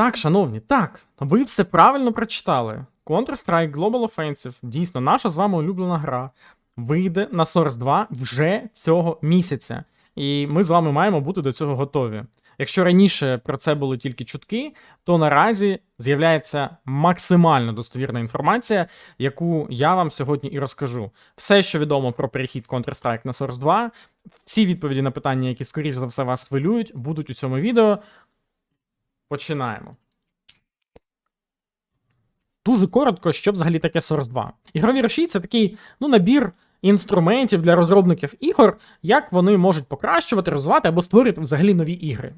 Так, шановні, так, ви все правильно прочитали. Counter-Strike Global Offensive, дійсно, наша з вами улюблена гра, вийде на Source 2 вже цього місяця. І ми з вами маємо бути до цього готові. Якщо раніше про це були тільки чутки, то наразі з'являється максимально достовірна інформація, яку я вам сьогодні і розкажу. Все, що відомо про перехід Counter-Strike на Source 2, всі відповіді на питання, які, скоріш за все, вас хвилюють, будуть у цьому відео. Починаємо. Дуже коротко, що взагалі таке Source 2. Ігрові руші це такий ну, набір інструментів для розробників ігор, як вони можуть покращувати, розвивати або створити взагалі нові ігри.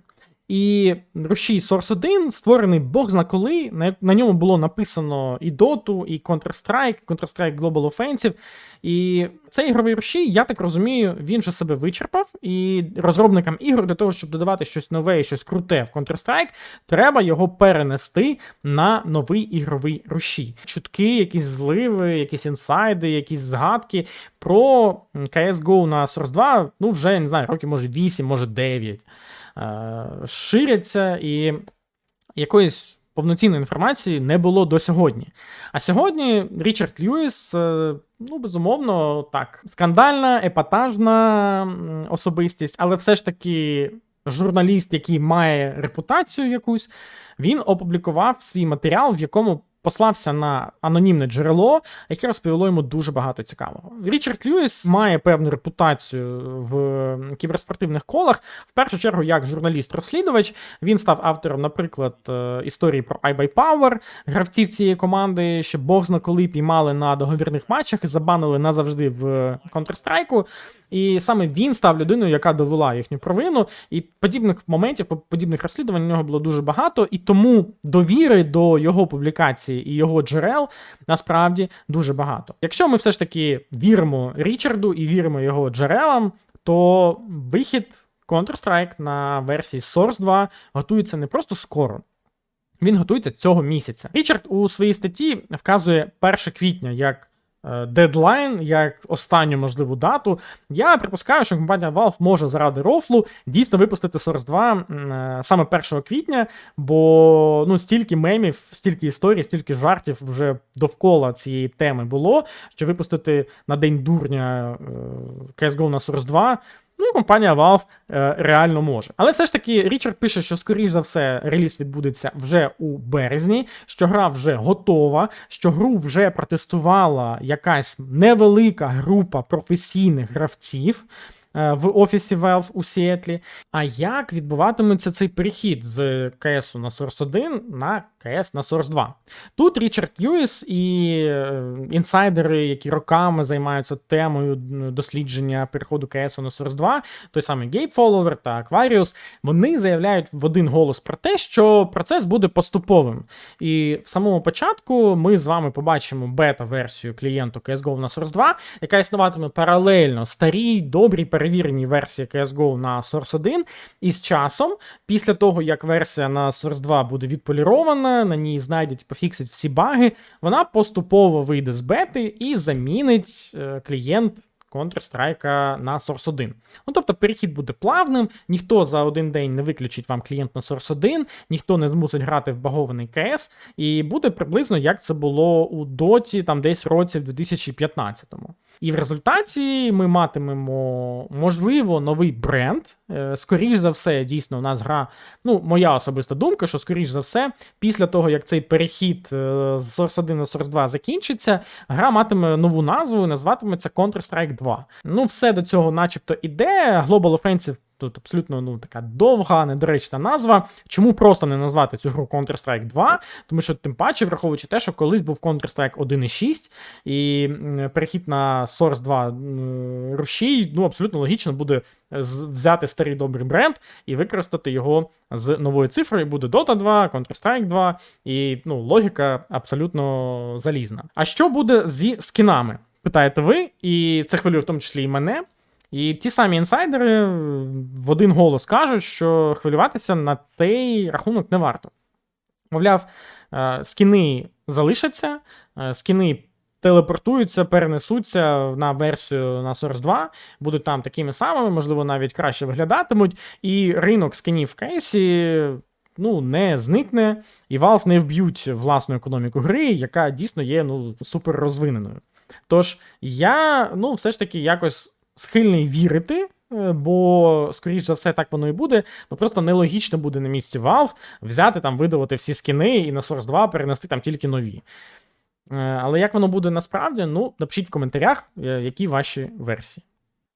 І рушій Source 1 створений Бог зна коли. На, на ньому було написано і Dota, і Counter-Strike, Counter-Strike Global Offensive. І цей ігровий рушій, я так розумію, він вже себе вичерпав. І розробникам ігор для того, щоб додавати щось нове і щось круте в Counter-Strike, треба його перенести на новий ігровий рушій. Чутки, якісь зливи, якісь інсайди, якісь згадки про CSGO на Source 2, ну вже я не знаю, років може 8, може 9. Е, ширяться, і якоїсь повноцінної інформації не було до сьогодні. А сьогодні Річард Льюіс, е, ну, безумовно, так, скандальна, епатажна особистість, але все ж таки. Журналіст, який має репутацію якусь, він опублікував свій матеріал, в якому послався на анонімне джерело, яке розповіло йому дуже багато цікавого. Річард Льюіс має певну репутацію в кіберспортивних колах. В першу чергу, як журналіст-розслідувач, він став автором, наприклад, е, історії про iBuyPower, гравців цієї команди, що Бог зна коли піймали на договірних матчах і забанили назавжди в Counter-Strike. І саме він став людиною, яка довела їхню провину. І подібних моментів, подібних розслідувань у нього було дуже багато, і тому довіри до його публікації і його джерел насправді дуже багато. Якщо ми все ж таки віримо Річарду і віримо його джерелам, то вихід Counter-Strike на версії Source 2 готується не просто скоро. Він готується цього місяця. Річард у своїй статті вказує 1 квітня як дедлайн, як останню можливу дату. Я припускаю, що компанія Valve може заради рофлу дійсно випустити Source 2 е, саме 1 квітня, бо ну стільки мемів, стільки історій, стільки жартів вже довкола цієї теми було, що випустити на день дурня е, CSGO на Source 2 Ну, компанія Valve е, реально може. Але все ж таки, Річард пише, що, скоріш за все, реліз відбудеться вже у березні, що гра вже готова, що гру вже протестувала якась невелика група професійних гравців. е, В офісі Valve у Сіетлі. А як відбуватиметься цей перехід з КС на Source 1 на КС на Source 2? Тут Річард Льюіс і е, інсайдери, які роками займаються темою дослідження переходу КС на Source 2, той самий Гейб Фолловер та Aquarius, вони заявляють в один голос про те, що процес буде поступовим. І в самому початку ми з вами побачимо бета-версію клієнту CSGO на Source 2, яка існуватиме паралельно старій, добрій, перевіреній версії CSGO на Source 1. І з часом, після того, як версія на Source 2 буде відполірована, на ній знайдуть пофіксять всі баги, вона поступово вийде з бети і замінить е, клієнт Counter-Strike на Source 1. Ну тобто перехід буде плавним, ніхто за один день не виключить вам клієнт на Source 1, ніхто не змусить грати в багований КС, і буде приблизно як це було у Доті, там десь році в 2015-му. І в результаті ми матимемо, можливо, новий бренд. Е, Скоріш за все, дійсно, у нас гра. Ну, моя особиста думка, що скоріш за все, після того, як цей перехід е, з Source 1 на Source 2 закінчиться, гра матиме нову назву і назватиметься Counter-Strike 2. Ну, все до цього, начебто, іде. Global Offensive тут абсолютно ну, така довга, недоречна назва. Чому просто не назвати цю гру Counter-Strike 2? Тому що, тим паче, враховуючи те, що колись був Counter-Strike 1.6, і перехід на Source 2 рушій, ну, абсолютно логічно буде взяти старий добрий бренд і використати його з новою цифрою. Буде Dota 2, Counter-Strike 2, і ну, логіка абсолютно залізна. А що буде зі скінами? Питаєте ви, і це хвилює в тому числі і мене. І ті самі інсайдери в один голос кажуть, що хвилюватися на цей рахунок не варто. Мовляв, е, скіни залишаться, е, скіни телепортуються, перенесуться на версію на Source 2, будуть там такими самими, можливо, навіть краще виглядатимуть. І ринок скінів в кейсі ну, не зникне, і Valve не вб'ють власну економіку гри, яка дійсно є ну, супер розвиненою. Тож я ну, все ж таки якось схильний вірити. е, Бо, скоріш за все, так воно і буде. Ну просто нелогічно буде на місці Valve взяти там, видавати всі скини і на Source 2 перенести там тільки нові. Е, Але як воно буде насправді, ну, напишіть в коментарях, е, які ваші версії.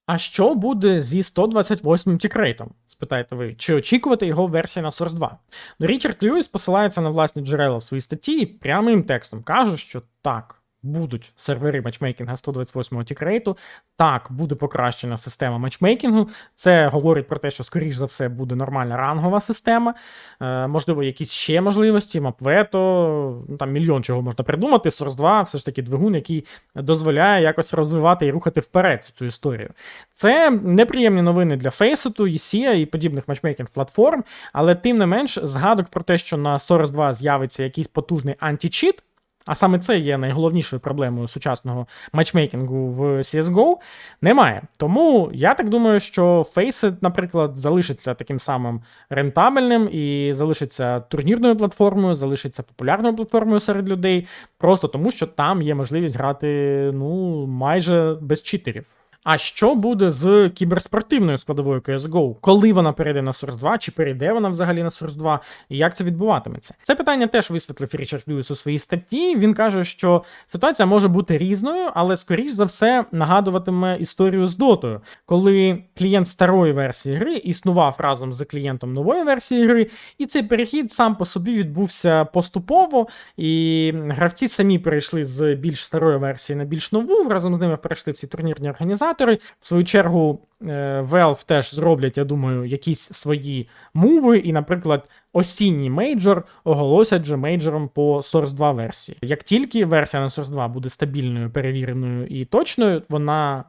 А що буде зі 128 тікрейтом? Спитаєте ви, чи очікувати його версії на Source 2? Ну, Річард Льюіс посилається на власні джерела в своїй статті і прямим текстом каже, що так, будуть сервери матчмейкінга 128 тікрейту, так, буде покращена система матчмейкінгу. Це говорить про те, що, скоріш за все, буде нормальна рангова система. Е, можливо, якісь ще можливості, мапвето, ну там мільйон чого можна придумати. Source 2 все ж таки двигун, який дозволяє якось розвивати і рухати вперед цю історію. Це неприємні новини для Faceit, ESEA і подібних матчмейкінг платформ, але тим не менш, згадок про те, що на Source 2 з'явиться якийсь потужний античіт. А саме це є найголовнішою проблемою сучасного матчмейкінгу в CSGO, немає. Тому я так думаю, що Faceit, наприклад, залишиться таким самим рентабельним і залишиться турнірною платформою, залишиться популярною платформою серед людей, просто тому що там є можливість грати ну майже без читерів. А що буде з кіберспортивною складовою CSGO? Коли вона перейде на Source 2, чи перейде вона взагалі на Source 2, і як це відбуватиметься? Це питання теж висвітлив Річард Льюіс у своїй статті. Він каже, що ситуація може бути різною, але скоріш за все нагадуватиме історію з дотою, коли клієнт старої версії гри існував разом з клієнтом нової версії гри, і цей перехід сам по собі відбувся поступово, і гравці самі перейшли з більш старої версії на більш нову. Разом з ними перейшли всі турнірні організатори. В свою чергу, е, Valve теж зроблять, я думаю, якісь свої муви, і, наприклад, осінній мейджор оголосять же мейджором по Source 2 версії. Як тільки версія на Source 2 буде стабільною, перевіреною і точною, вона.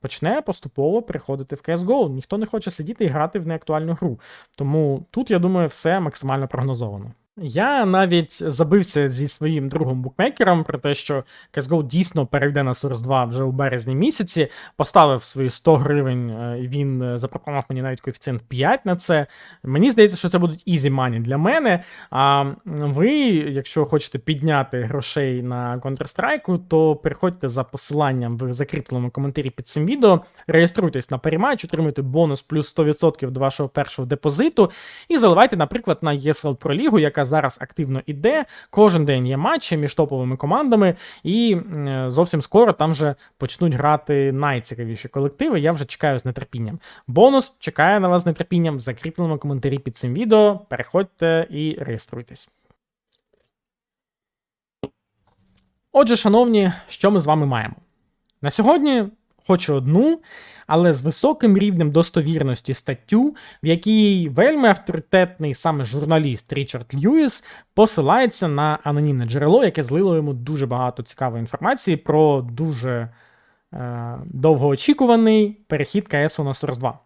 Почне поступово приходити в CSGO. Ніхто не хоче сидіти і грати в неактуальну гру. Тому тут, я думаю, все максимально прогнозовано. Я навіть забився зі своїм другом букмекером про те, що CSGO дійсно перейде на Source 2 вже у березні місяці. Поставив свої 100 гривень, е, і він е, запропонував мені навіть коефіцієнт 5 на це. Мені здається, що це будуть easy money для мене. А ви, якщо хочете підняти грошей на Counter-Strike, то переходьте за посиланням в закріпленому коментарі під цим відео, реєструйтесь на перематч, отримуйте бонус плюс 100% до вашого першого депозиту і заливайте, наприклад, на ESL Pro Лігу, яка зараз активно іде. Кожен день є матчі між топовими командами, і зовсім скоро там вже почнуть грати найцікавіші колективи. Я вже чекаю з нетерпінням. Бонус чекає на вас з нетерпінням в закріпленому коментарі під цим відео. Переходьте і реєструйтесь. Отже, шановні, що ми з вами маємо? На сьогодні хочу одну, але з високим рівнем достовірності статтю, в якій вельми авторитетний саме журналіст Річард Льюіс посилається на анонімне джерело, яке злило йому дуже багато цікавої інформації про дуже е, довгоочікуваний перехід КСу на Source 2.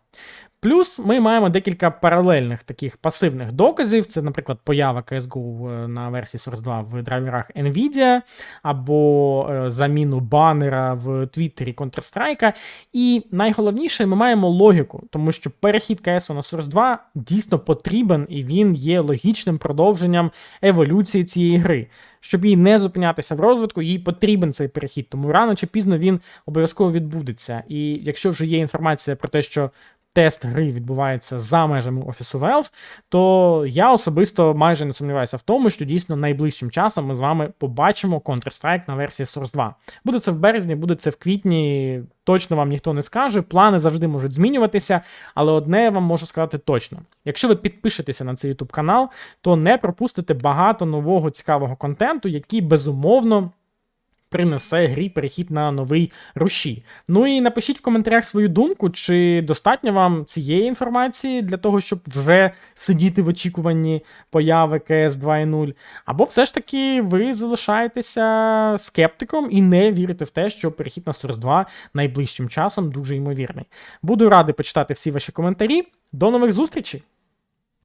Плюс ми маємо декілька паралельних таких пасивних доказів. Це, наприклад, поява CSGO е, на версії Source 2 в драйверах Nvidia, або е, заміну банера в Твіттері Counter-Strike. І найголовніше, ми маємо логіку, тому що перехід КСу на Source 2 дійсно потрібен і він є логічним продовженням еволюції цієї гри. Щоб їй не зупинятися в розвитку, їй потрібен цей перехід, тому рано чи пізно він обов'язково відбудеться. І якщо вже є інформація про те, що тест гри відбувається за межами офісу Valve, то я особисто майже не сумніваюся в тому, що дійсно найближчим часом ми з вами побачимо Counter-Strike на версії Source 2. Буде це в березні, буде це в квітні. Точно вам ніхто не скаже. Плани завжди можуть змінюватися, але одне я вам можу сказати точно: якщо ви підпишетеся на цей YouTube канал, то не пропустите багато нового цікавого контенту, який безумовно принесе грі перехід на новий руші. Ну і напишіть в коментарях свою думку, чи достатньо вам цієї інформації для того, щоб вже сидіти в очікуванні появи КС 2.0, або все ж таки ви залишаєтеся скептиком і не вірите в те, що перехід на Source 2 найближчим часом дуже ймовірний. Буду радий почитати всі ваші коментарі. До нових зустрічей!